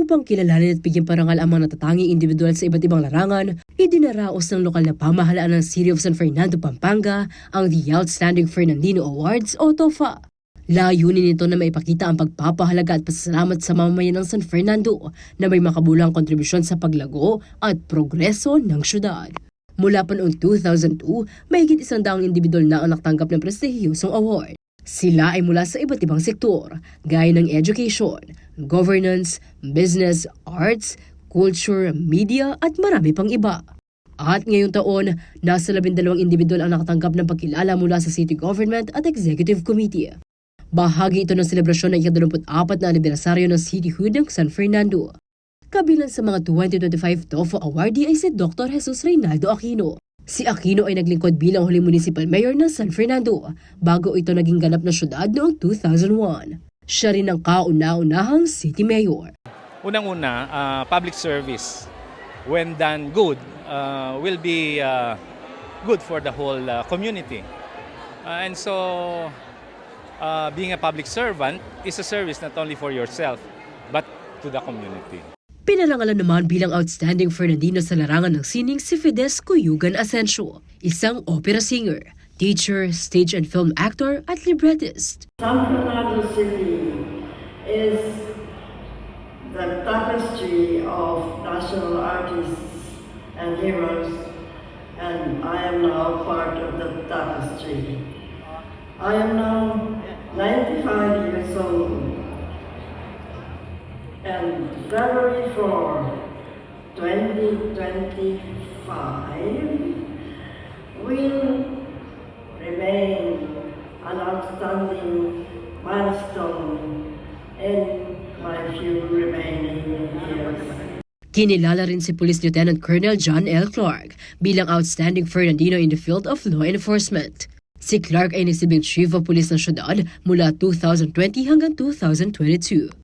Upang kilalanin at bigyan parangal ang mga natatanging individual sa iba't ibang larangan, idinaraos ng lokal na pamahalaan ng City of San Fernando, Pampanga ang The Outstanding Fernandino Awards o TOFA. Layunin nito na maipakita ang pagpapahalaga at pasalamat sa mamamayan ng San Fernando na may makabulang kontribusyon sa paglago at progreso ng syudad. Mula pa noong 2002, mahigit isang daang individual na ang nakatanggap ng prestihiyosong award. Sila ay mula sa iba't ibang sektor, gaya ng education, governance, business, arts, culture, media at marami pang iba. At ngayong taon, nasa labindalawang individual ang nakatanggap ng pagkilala mula sa city government at executive committee. Bahagi ito ng selebrasyon ng ika-24 na anibersaryo ng cityhood ng San Fernando. Kabilang sa mga 2025 TOFO awardee ay si Dr. Jesus Reynaldo Aquino. Si Aquino ay naglingkod bilang huling municipal mayor ng San Fernando bago ito naging ganap na syudad noong 2001. Siya rin ang kauna-unahang city mayor. Unang-una, uh, public service, when done good, uh, will be uh, good for the whole uh, community. Uh, and so, uh, being a public servant is a service not only for yourself, but to the community. Pinarangalan naman bilang outstanding Fernandino sa larangan ng sining si Fides Cuyugan Asensio, isang opera singer, teacher, stage and film actor at librettist. San Fernando City is the tapestry of national artists and heroes, and I am now part of the tapestry. I am now 95 years old, and February 4, 2025 will remain an outstanding milestone in my few remaining years. Kinilala rin si Police Lieutenant Colonel John L. Clark bilang outstanding Fernandino in the field of law enforcement. Si Clark ay nagsibing Chief of Police ng syudad mula 2020 hanggang 2022.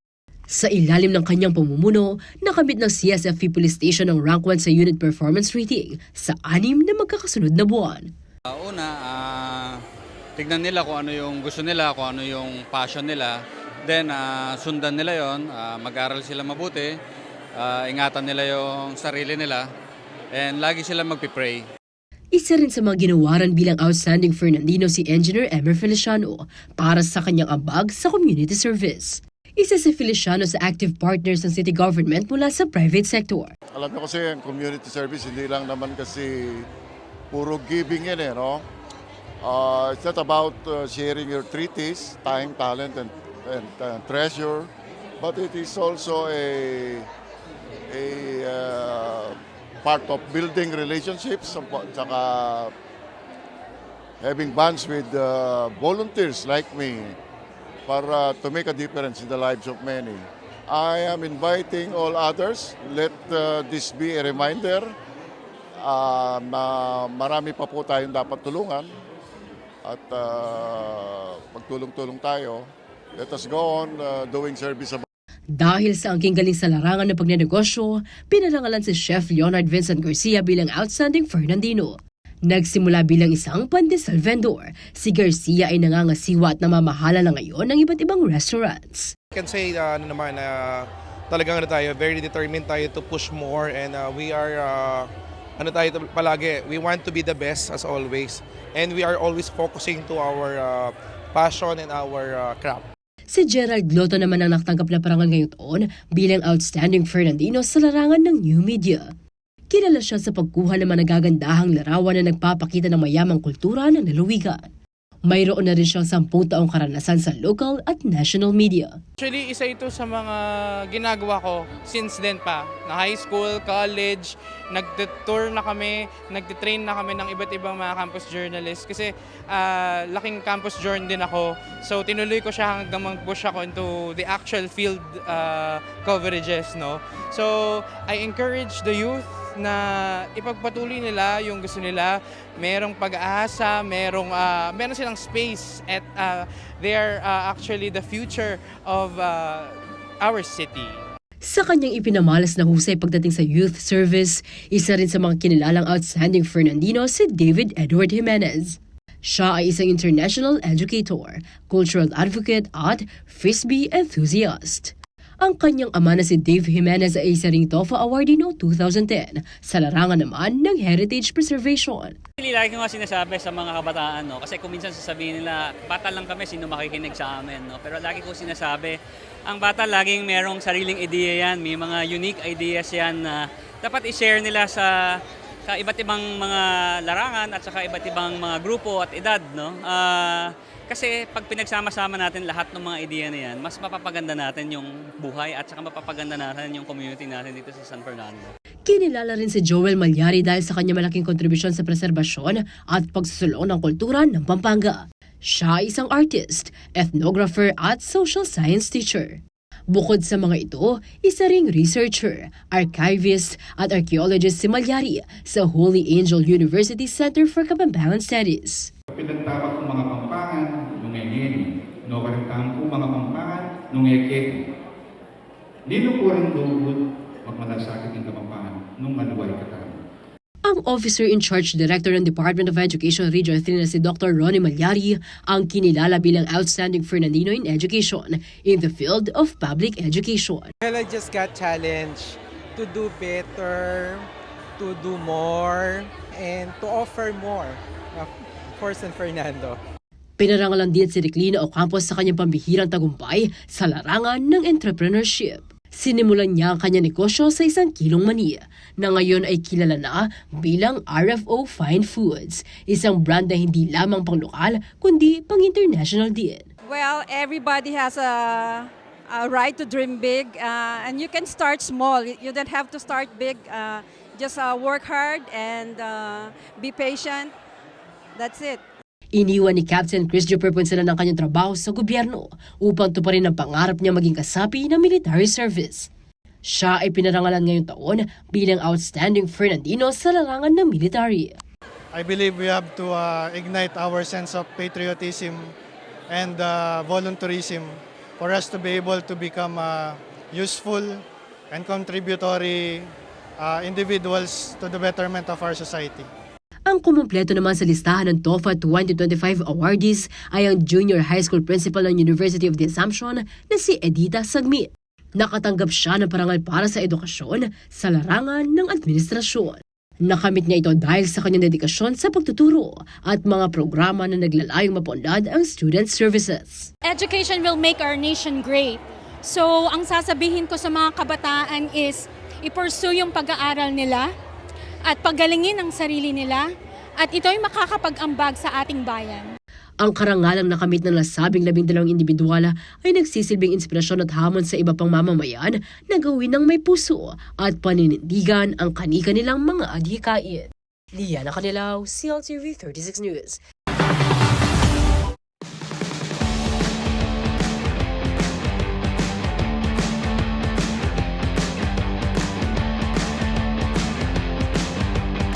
Sa ilalim ng kanyang pamumuno, nakamit ng CSFP Police Station ang rank 1 sa unit performance rating sa anim na magkakasunod na buwan. Uh, una, ah, tignan nila kung ano yung gusto nila, kung ano yung passion nila. Then, ah, sundan nila yon, ah, mag-aral sila mabuti, ah, ingatan nila yung sarili nila, and lagi sila magpipray. Isa rin sa mga ginawaran bilang outstanding Fernandino si Engineer Emer Feliciano para sa kanyang ambag sa community service. Isa si Feliciano sa active partners ng city government mula sa private sector. Alam niyo kasi ang community service hindi lang naman kasi puro giving yan eh, no? Uh, it's not about uh, sharing your treaties, time, talent, and, and uh, treasure, but it is also a a uh, part of building relationships, saka having bonds with uh, volunteers like me para to make a difference in the lives of many. I am inviting all others. Let uh, this be a reminder uh, na marami pa po tayong dapat tulungan at uh, pagtulong-tulong tayo. Let us go on uh, doing service sa Dahil sa angking galing sa larangan ng pagnenegosyo, pinarangalan si Chef Leonard Vincent Garcia bilang outstanding Fernandino. Nagsimula bilang isang pandesal vendor, si Garcia ay nangangasiwa at namamahala na ngayon ng iba't ibang restaurants. I can say uh, ano naman na talagang ano tayo, very determined tayo to push more and uh, we are uh, ano tayo palagi, we want to be the best as always and we are always focusing to our uh, passion and our uh, craft. Si Gerald Gloto naman ang nakatanggap na parangal ngayong taon bilang outstanding Fernandino sa larangan ng new media. Kilala siya sa pagkuha ng mga larawan na nagpapakita ng mayamang kultura ng lalawigan. Mayroon na rin siyang sampung taong karanasan sa local at national media. Actually, isa ito sa mga ginagawa ko since then pa. Na high school, college, nagte-tour na kami, nagte-train na kami ng iba't ibang mga campus journalists. Kasi ah, laking campus journal din ako. So tinuloy ko siya hanggang mag-push ako into the actual field ah, coverages. No? So I encourage the youth na ipagpatuloy nila yung gusto nila. Merong pag-asa, merong, ah, meron silang space at ah, they are ah, actually the future of ah, our city. Sa kanyang ipinamalas na husay pagdating sa youth service, isa rin sa mga kinilalang outstanding Fernandino si David Edward Jimenez. Siya ay isang international educator, cultural advocate at frisbee enthusiast. Ang kanyang ama na si Dave Jimenez ay isa ring TOFA awardee noong 2010 sa larangan naman ng Heritage Preservation. Actually, lagi ko nga sinasabi sa mga kabataan, no? kasi kung minsan sasabihin nila, bata lang kami, sino makikinig sa amin. No? Pero lagi ko sinasabi, ang bata laging merong sariling ideya yan, may mga unique ideas yan na dapat i-share nila sa sa iba't ibang mga larangan at saka iba't ibang mga grupo at edad. No? Ah, kasi pag pinagsama-sama natin lahat ng mga ideya na yan, mas mapapaganda natin yung buhay at saka mapapaganda natin yung community natin dito sa San Fernando. Kinilala rin si Joel Malyari dahil sa kanya malaking kontribusyon sa preserbasyon at pagsusulong ng kultura ng Pampanga. Siya isang artist, ethnographer at social science teacher. Bukod sa mga ito, isa ring researcher, archivist at archaeologist si Malyari sa Holy Angel University Center for Kapampangan Studies. Pinagtama kong mga pampangan, nung ngengeni. No, kaligtahan ko mga pampangan, nung ngekete. Nino po rin lubod, magmalasakit ng kapampangan, nung maluway katawan. Ang officer in charge director ng Department of Education Region 3 na si Dr. Ronnie Malyari ang kinilala bilang outstanding Fernandino in education in the field of public education. Well, I just got challenged to do better, to do more, and to offer more for San Fernando. Pinarangalan din si Reclina Ocampo sa kanyang pambihirang tagumpay sa larangan ng entrepreneurship. Sinimulan niya ang kanyang negosyo sa isang kilong mani na ngayon ay kilala na bilang RFO Fine Foods, isang brand na hindi lamang pang lokal kundi pang international din. Well, everybody has a, a right to dream big, uh, and you can start small. You don't have to start big. Uh, just uh, work hard and uh, be patient. That's it. Iniwan ni Captain Chris Jupiter sila ng kanyang trabaho sa gobyerno upang tuparin ang pangarap niya maging kasapi ng military service. Siya ay pinarangalan ngayong taon bilang outstanding Fernandino sa larangan ng military. I believe we have to uh, ignite our sense of patriotism and uh, volunteerism for us to be able to become uh, useful and contributory uh, individuals to the betterment of our society. Ang kumumpleto naman sa listahan ng TOFA 2025 awardees ay ang junior high school principal ng University of the Assumption na si Edita Sagmi. Nakatanggap siya ng parangal para sa edukasyon sa larangan ng administrasyon. Nakamit niya ito dahil sa kanyang dedikasyon sa pagtuturo at mga programa na naglalayong mapundad ang student services. Education will make our nation great. So, ang sasabihin ko sa mga kabataan is, i-pursue yung pag-aaral nila at pagalingin ang sarili nila at ito'y makakapag-ambag sa ating bayan. Ang karangalang nakamit ng nasabing labing dalawang individual ay nagsisilbing inspirasyon at hamon sa iba pang mamamayan na gawin ng may puso at paninindigan ang kani-kanilang mga adhikain. Liana Canilaw, CLTV 36 News.